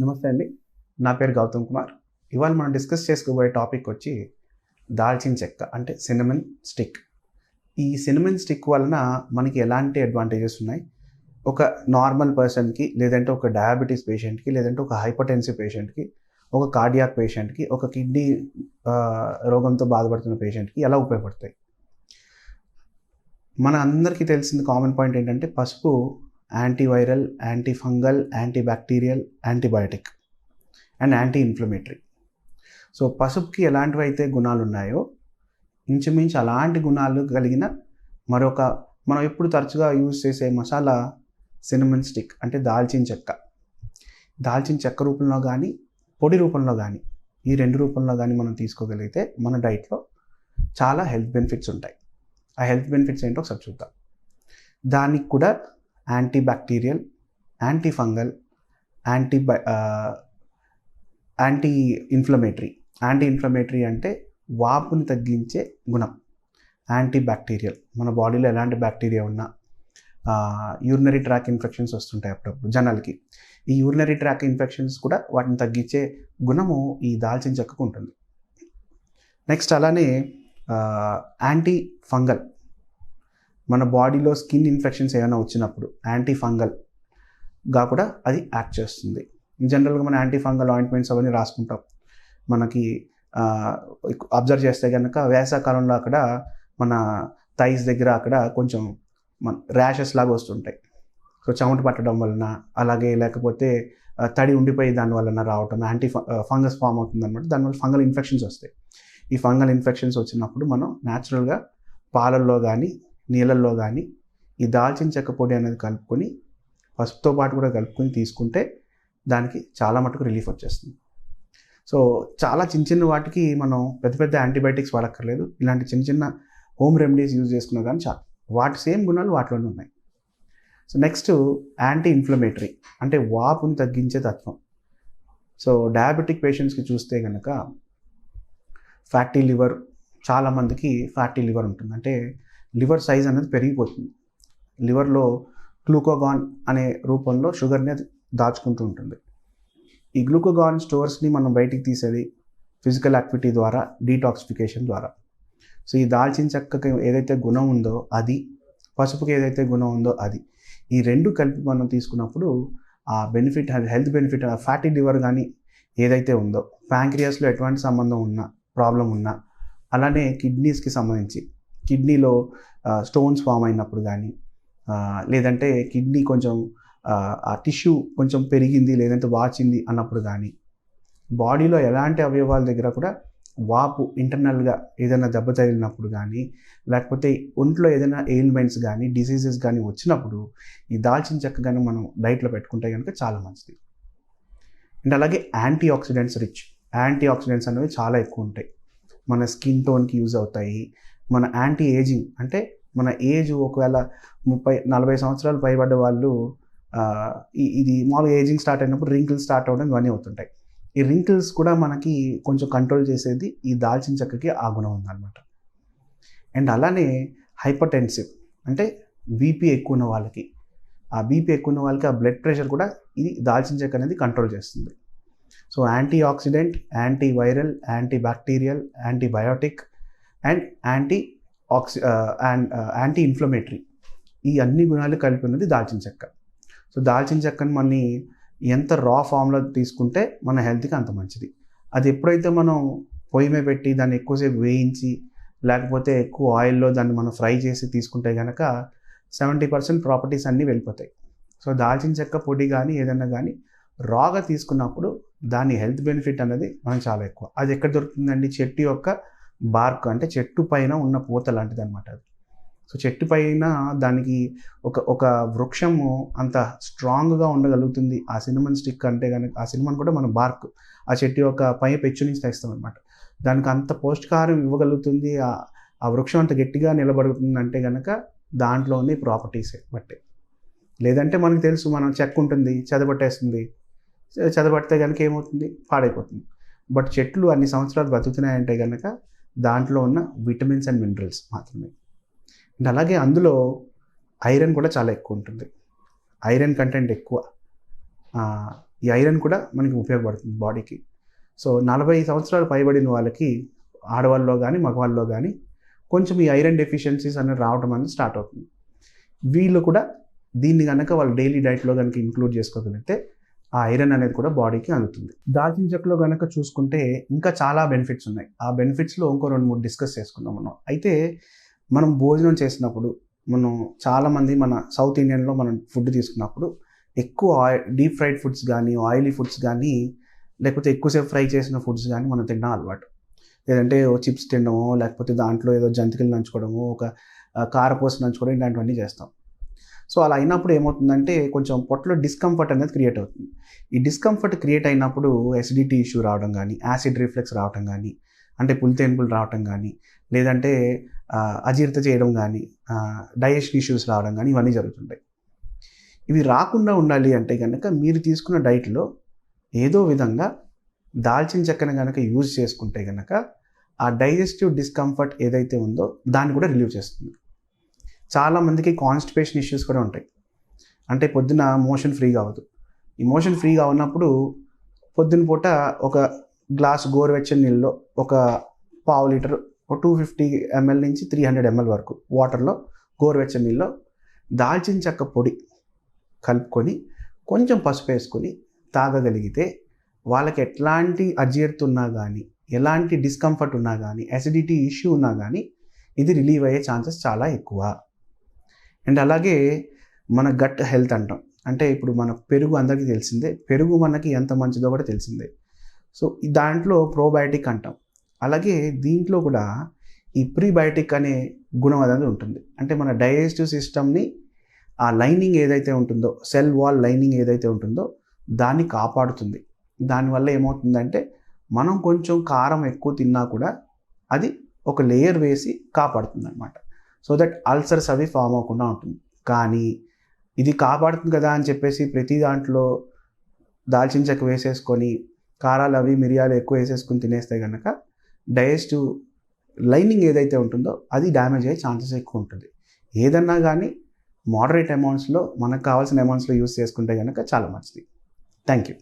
నమస్తే అండి. నా పేరు గౌతమ్ కుమార్. ఇవాళ మనం డిస్కస్ చేసుకోబోయే టాపిక్ వచ్చి దాల్చిన చెక్క అంటే సినమన్ స్టిక్. ఈ సినమన్ స్టిక్ వలన మనకి ఎలాంటి అడ్వాంటేజెస్ ఉన్నాయి? ఒక నార్మల్ పర్సన్కి లేదంటే ఒక డయాబెటీస్ పేషెంట్కి లేదంటే ఒక హైపర్టెన్సివ్ పేషెంట్కి ఒక కార్డియాక్ పేషెంట్కి ఒక కిడ్నీ రోగంతో బాధపడుతున్న పేషెంట్కి ఎలా ఉపయోగపడతాయి? మన అందరికీ తెలిసిన కామన్ పాయింట్ ఏంటంటే పసుపు antiviral antifungal antibacterial antibiotic and anti inflammatory so పసుపుకి ఎలాంటివి అయితే గుణాలు ఉన్నాయో ఇంచుమించు అలాంటి గుణాలు కలిగిన మరొక మనం ఎప్పుడు తరచుగా యూజ్ చేసే మసాలా సినిమన్ స్టిక్ అంటే దాల్చిన చెక్క. దాల్చిన చెక్క రూపంలో కానీ పొడి రూపంలో కానీ ఈ రెండు రూపంలో కానీ మనం తీసుకోగలిగితే మన డైట్లో చాలా హెల్త్ బెనిఫిట్స్ ఉంటాయి. ఆ హెల్త్ బెనిఫిట్స్ ఏంటో ఒకసారి చూద్దాం. దానికి కూడా antibacterial antifungal anti anti anti inflammatory anti inflammatory అంటే వాపుని తగ్గించే గుణం. యాంటీ బ్యాక్టీరియల్ మన బాడీలో ఎలాంటి బ్యాక్టీరియా ఉన్నా యూరినరీ ట్రాక్ ఇన్ఫెక్షన్స్ వస్తుంటాయి అప్పుడప్పుడు జనాలకి. ఈ యూరినరీ ట్రాక్ ఇన్ఫెక్షన్స్ కూడా వాటిని తగ్గించే గుణము ఈ దాల్చిన చెక్కకు ఉంటుంది. నెక్స్ట్ అలానే యాంటీ ఫంగల్ మన బాడీలో స్కిన్ ఇన్ఫెక్షన్స్ ఏమైనా వచ్చినప్పుడు యాంటీ ఫంగల్గా కూడా అది యాక్ట్ చేస్తుంది. జనరల్గా మన యాంటీ ఫంగల్ ఆయింట్మెంట్స్ అవన్నీ రాసుకుంటాం. మనకి అబ్జర్వ్ చేస్తే కనుక వేసవకాలంలో అక్కడ మన థైస్ దగ్గర అక్కడ కొంచెం మన ర్యాషెస్ లాగా వస్తుంటాయి. సో చెమట పట్టడం వలన అలాగే లేకపోతే తడి ఉండిపోయి దాని వలన రావటం యాంటీ ఫంగస్ ఫామ్ అవుతుంది అనమాట దానివల్ల ఫంగల్ ఇన్ఫెక్షన్స్ వస్తాయి. ఈ ఫంగల్ ఇన్ఫెక్షన్స్ వచ్చినప్పుడు మనం న్యాచురల్గా పాలల్లో కానీ నీళ్ళల్లో కానీ ఈ దాల్చిన చెక్క పొడి అనేది కలుపుకొని పసుపుతో పాటు కూడా కలుపుకొని తీసుకుంటే దానికి చాలా మటుకు రిలీఫ్ వచ్చేస్తుంది. సో చాలా చిన్న చిన్న వాటికి మనం పెద్ద పెద్ద యాంటీబయాటిక్స్ వాడక్కర్లేదు. ఇలాంటి చిన్న చిన్న హోమ్ రెమెడీస్ యూజ్ చేసుకున్నా కానీ చాలు. వాటి సేమ్ గుణాలు వాటిలోనే ఉన్నాయి. సో నెక్స్ట్ యాంటీ ఇన్ఫ్లమేటరీ అంటే వాపుని తగ్గించే తత్వం. సో డయాబెటిక్ పేషెంట్స్కి చూస్తే కనుక ఫ్యాటీ లివర్ చాలామందికి ఫ్యాటీ లివర్ ఉంటుంది. అంటే లివర్ సైజ్ అనేది పెరిగిపోతుంది. లివర్లో గ్లూకోగాన్ అనే రూపంలో షుగర్ని దాచుకుంటూ ఉంటుంది. ఈ గ్లూకోగాన్ స్టోర్స్ని మనం బయటికి తీసేది ఫిజికల్ యాక్టివిటీ ద్వారా డీటాక్సిఫికేషన్ ద్వారా. సో ఈ దాల్చిన చెక్కకి ఏదైతే గుణం ఉందో అది పసుపుకి ఏదైతే గుణం ఉందో అది. ఈ రెండు కలిపి మనం తీసుకున్నప్పుడు ఆ benefit health benefit fatty liver కానీ ఏదైతే ఉందో ప్యాంక్రియాస్లో ఎటువంటి సంబంధం ఉన్నా ప్రాబ్లం ఉన్నా అలానే కిడ్నీస్కి సంబంధించి కిడ్నీలో స్టోన్స్ ఫామ్ అయినప్పుడు కానీ లేదంటే కిడ్నీ కొంచెం ఆ టిష్యూ కొంచెం పెరిగింది లేదంటే వాచింది అన్నప్పుడు కానీ బాడీలో ఎలాంటి అవయవాల దగ్గర కూడా వాపు ఇంటర్నల్గా ఏదైనా దెబ్బ తగిలినప్పుడు కానీ లేకపోతే ఒంట్లో ఏదైనా ఎయిల్మెంట్స్ కానీ డిసీజెస్ కానీ వచ్చినప్పుడు ఈ దాల్చిన చెక్క కానీ మనం డైట్లో పెట్టుకుంటే కనుక చాలా మంచిది. అండ్ అలాగే antioxidants rich antioxidants అనేవి చాలా ఎక్కువ ఉంటాయి. మన స్కిన్ టోన్కి యూజ్ అవుతాయి మన యాంటీ ఏజింగ్ అంటే మన ఏజ్ ఒకవేళ ముప్పై నలభై సంవత్సరాలు పైబడ్డ వాళ్ళు ఇది మామూలుగా ఏజింగ్ స్టార్ట్ అయినప్పుడు రింకిల్స్ స్టార్ట్ అవ్వడం ఇవన్నీ అవుతుంటాయి. ఈ రింకిల్స్ కూడా మనకి కొంచెం కంట్రోల్ చేసేది ఈ దాల్చిన చెక్కకి ఆ గుణం ఉందన్నమాట. అండ్ అలానే హైపర్టెన్సివ్ అంటే బీపీ ఎక్కువ ఉన్న వాళ్ళకి. ఆ బీపీ ఎక్కువ ఉన్న వాళ్ళకి ఆ బ్లడ్ ప్రెషర్ కూడా ఇది దాల్చిన చెక్క అనేది కంట్రోల్ చేస్తుంది. So antioxidant antiviral antibacterial antibiotic and anti oxy and anti inflammatory. ఈ అన్ని గుణాలు కలిపి ఉన్నది దాల్చిన చెక్క. సో దాల్చిన చెక్కని మన ఎంత రా ఫామ్లో తీసుకుంటే మన హెల్త్కి అంత మంచిది. అది ఎప్పుడైతే మనం పొయ్యి మీద పెట్టి దాన్ని ఎక్కువసేపు వేయించి లేకపోతే ఎక్కువ ఆయిల్లో దాన్ని మనం ఫ్రై చేసి తీసుకుంటే కనుక సెవెంటీ పర్సెంట్ ప్రాపర్టీస్ అన్నీ వెళ్ళిపోతాయి. సో దాల్చిన చెక్క పొడి కానీ ఏదైనా కానీ రాగా తీసుకున్నప్పుడు దాని హెల్త్ బెనిఫిట్ అనేది మనకు చాలా ఎక్కువ. అది ఎక్కడ దొరుకుతుందండి? చెట్టు యొక్క బార్క్ అంటే చెట్టు పైన ఉన్న పూత లాంటిది అనమాట అది. సో చెట్టు పైన దానికి ఒక ఒక వృక్షము అంత స్ట్రాంగ్గా ఉండగలుగుతుంది. ఆ సినిమన్ స్టిక్ అంటే కనుక ఆ సినిమాని కూడా మనం బార్క్ ఆ చెట్టు యొక్క పై పెచ్చు నుంచి తెస్తాం అనమాట దానికి అంత పోష్టికారం ఇవ్వగలుగుతుంది. ఆ వృక్షం అంత గట్టిగా నిలబడుతుంది అంటే కనుక దాంట్లోని ప్రాపర్టీసే బట్టి. లేదంటే మనకు తెలుసు మనం చెక్క ఉంటుంది చదబట్టేస్తుంది. చదబడితే కనుక ఏమవుతుంది? పాడైపోతుంది. బట్ చెట్లు అన్ని సంవత్సరాలు బతుకుతున్నాయంటే కనుక దాంట్లో ఉన్న విటమిన్స్ అండ్ మినరల్స్ మాత్రమే. అండ్ అలాగే అందులో ఐరన్ కూడా చాలా ఎక్కువ ఉంటుంది. ఐరన్ కంటెంట్ ఎక్కువ. ఈ ఐరన్ కూడా మనకి ఉపయోగపడుతుంది బాడీకి. సో నలభై సంవత్సరాలు పైబడిన వాళ్ళకి ఆడవాళ్ళలో కానీ మగవాళ్ళలో కానీ కొంచెం ఈ ఐరన్ డెఫిషియన్సీస్ అనేది రావడం అనేది స్టార్ట్ అవుతుంది. వీళ్ళు కూడా దీన్ని కనుక వాళ్ళు డైలీ డైట్లో కనుక ఇంక్లూడ్ చేసుకోగలిగితే ఆ ఐరన్ అనేది కూడా బాడీకి అందుతుంది. దాల్చిన చెక్కలో కనుక చూసుకుంటే ఇంకా చాలా బెనిఫిట్స్ ఉన్నాయి. ఆ బెనిఫిట్స్లో ఇంకో రెండు మూడు డిస్కస్ చేసుకుందాం మనం. అయితే మనం భోజనం చేసినప్పుడు మనం చాలామంది మన సౌత్ ఇండియన్లో మనం ఫుడ్ తీసుకున్నప్పుడు ఎక్కువ ఆయిల్ డీప్ ఫ్రైడ్ ఫుడ్స్ కానీ ఆయిలీ ఫుడ్స్ కానీ లేకపోతే ఎక్కువసేపు ఫ్రై చేసిన ఫుడ్స్ కానీ మనం తినడం అలవాటు. లేదంటే చిప్స్ తినడమో లేకపోతే దాంట్లో ఏదో జంతికలు నంచుకోవడము ఒక ఆ, కారపూస నంచుకోవడం ఇలాంటివన్నీ చేస్తాం. సో అలా అయినప్పుడు ఏమవుతుందంటే కొంచెం పొట్టలో డిస్కంఫర్ట్ అనేది క్రియేట్ అవుతుంది. ఈ డిస్కంఫర్ట్ క్రియేట్ అయినప్పుడు ఎసిడిటీ ఇష్యూ రావడం కానీ యాసిడ్ రిఫ్లెక్స్ రావడం కానీ అంటే పులితేన్పులు రావడం కానీ లేదంటే అజీర్త చేయడం కానీ డైజెషన్ ఇష్యూస్ రావడం కానీ ఇవన్నీ జరుగుతుంటాయి. ఇవి రాకుండా ఉండాలి అంటే కనుక మీరు తీసుకున్న డైట్లో ఏదో విధంగా దాల్చిన చెక్కను కనుక యూజ్ చేసుకుంటే కనుక ఆ డైజెస్టివ్ డిస్కంఫర్ట్ ఏదైతే ఉందో దాన్ని కూడా రిలీవ్ చేస్తుంది. చాలామందికి కాన్స్టిపేషన్ ఇష్యూస్ కూడా ఉంటాయి. అంటే పొద్దున మోషన్ ఫ్రీగా అవ్వదు ఈ మోషన్ ఫ్రీగా ఉన్నప్పుడు పొద్దున పూట ఒక గ్లాస్ గోరువెచ్చని నీళ్ళలో ఒక పావు లీటర్ ఒక టూ ఫిఫ్టీ ఎంఎల్ నుంచి త్రీ హండ్రెడ్ ఎంఎల్ వరకు వాటర్లో గోరువెచ్చని నీళ్ళలో దాల్చిన చెక్క పొడి కలుపుకొని కొంచెం పసుపు వేసుకొని తాగగలిగితే వాళ్ళకి ఎట్లాంటి అజీర్తి ఉన్నా కానీ ఎలాంటి డిస్కంఫర్ట్ ఉన్నా కానీ అసిడిటీ ఇష్యూ ఉన్నా కానీ ఇది రిలీవ్ అయ్యే ఛాన్సెస్ చాలా ఎక్కువ. అండ్ అలాగే మన గట్ హెల్త్ అంటాం. అంటే ఇప్పుడు మన పెరుగు అందరికీ తెలిసిందే. పెరుగు మనకి ఎంత మంచిదో కూడా తెలిసిందే. సో దాంట్లో ప్రోబయాటిక్ అంటాం. అలాగే దీంట్లో కూడా ఈ ప్రీబయాటిక్ అనే గుణం అనేది ఉంటుంది. అంటే మన డైజెస్టివ్ సిస్టమ్ని ఆ లైనింగ్ ఏదైతే ఉంటుందో సెల్ వాల్ లైనింగ్ ఏదైతే ఉంటుందో దాన్ని కాపాడుతుంది. దానివల్ల ఏమవుతుందంటే మనం కొంచెం కారం ఎక్కువ తిన్నా కూడా అది ఒక లేయర్ వేసి కాపాడుతుంది అనమాట సో దట్ అల్సర్స్ అవి ఫామ్ అవ్వకుండా ఉంటుంది. కానీ ఇది కాపాడుతుంది కదా అని చెప్పేసి ప్రతి దాంట్లో దాల్చిన చెక్క వేసేసుకొని కారాలు అవి మిరియాలు ఎక్కువ వేసేసుకొని తినేస్తే కనుక డైజెస్టివ్ లైనింగ్ ఏదైతే ఉంటుందో అది డ్యామేజ్ అయ్యే ఛాన్సెస్ ఎక్కువ ఉంటుంది. ఏదన్నా కానీ మోడరేట్ అమౌంట్స్లో మనకు కావాల్సిన అమౌంట్స్లో యూస్ చేసుకుంటే కనుక చాలా మంచిది. Thank you